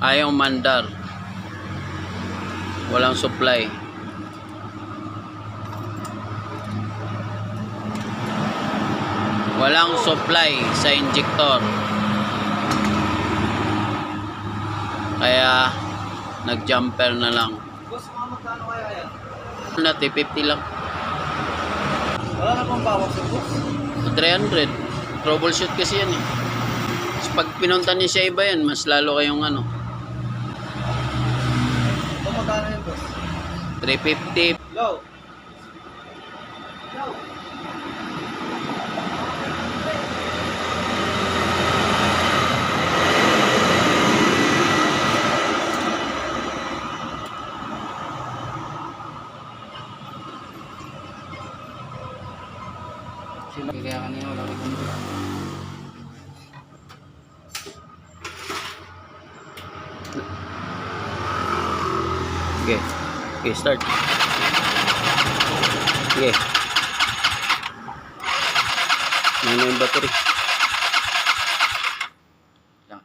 ayaw mandar. Walang supply. Walang supply sa injector. Kaya nag jumper na lang. Na 50 lang. Wala na pang bawas sa boss. 300 troubleshoot kasi yan eh. Pag pinunta niya sa iba yan mas lalo kayong ano Ito magkano yan, boss? 350 Yo! Yo! Sila kaya kanina wala ko kundi. Okay. Okay, start. Okay. May na yung battery. Yan.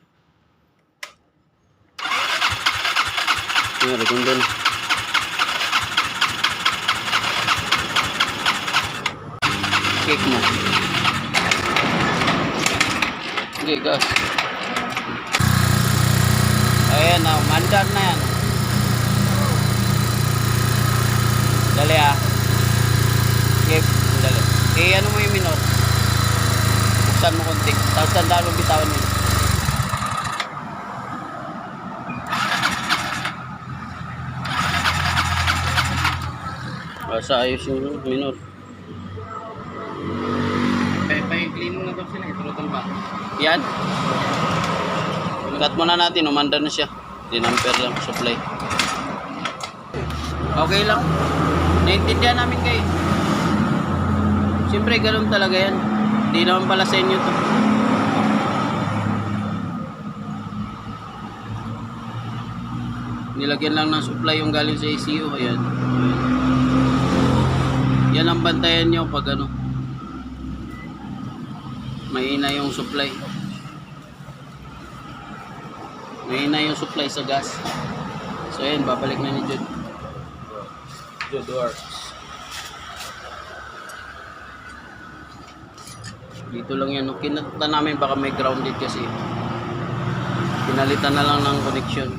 Nga, rekondo na. Kick mo. Okay, gas. Ayan na, mandar na yan. Dali ah. Okay, dali. Eh, ano mo yung minor? Buksan mo konti. Tapos tandaan mo bitawan mo. Basta ayos yung minor. Pa pa-clean mo na daw sila. Iturutan ba? Yan. Cut muna natin, umandar na siya. Dinamper lang, supply. Okay lang. Naintindihan namin kayo. Siyempre, ganun talaga yan. Hindi naman pala sa inyo to. Nilagyan lang ng supply yung galing sa ECU. Ayan. Yan ang bantayan nyo pag ano. Mahina yung supply. Mahina yung supply sa gas. So ayan, babalik na ni Jude. Jude Works. Dito lang yan. no? Kinata namin baka may grounded kasi. Pinalitan na lang ng connection.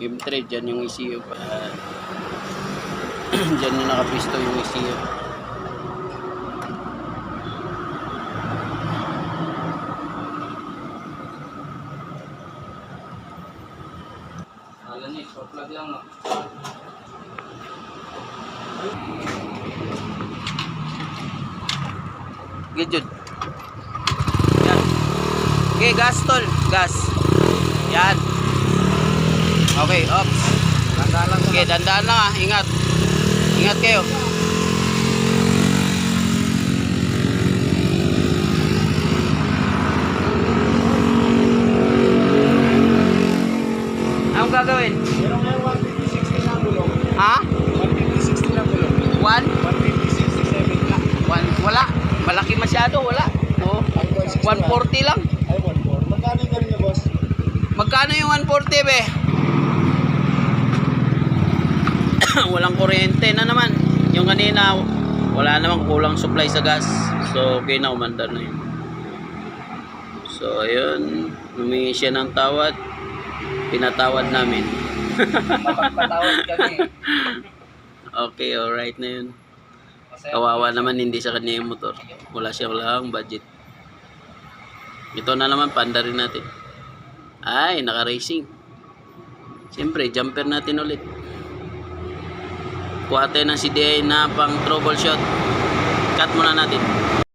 Yung thread, dyan yung ECU dyan yung nakapisto yung ECU. Plug lang. Okay, Jude. Yan. Okay, gas tol. Gas. Yan. Okay, ops. Tanda lang Okay, dandaan lang ah. Ingat. Ingat kayo. Ha? 150-60 na gulong. One? 150-67 na. One? Wala. Malaki masyado. Wala. Oo. 140 lang. Ay, 140. Magkano yung ganun boss? Magkano yung 140 be? Walang kuryente na naman. Yung kanina, wala namang kulang supply sa gas. So, okay na, umandar na yun. So, ayun. Humingi siya ng tawad. Pinatawad namin. Mapagpatawad kami. Okay, alright na yun. Kawawa naman, hindi sa kanya yung motor. Wala siya, wala akong budget. Ito na naman, panda rin natin. Ay, naka-racing. Siyempre, jumper natin ulit. Kuha tayo ng CDI na pang troubleshoot. Cut muna natin.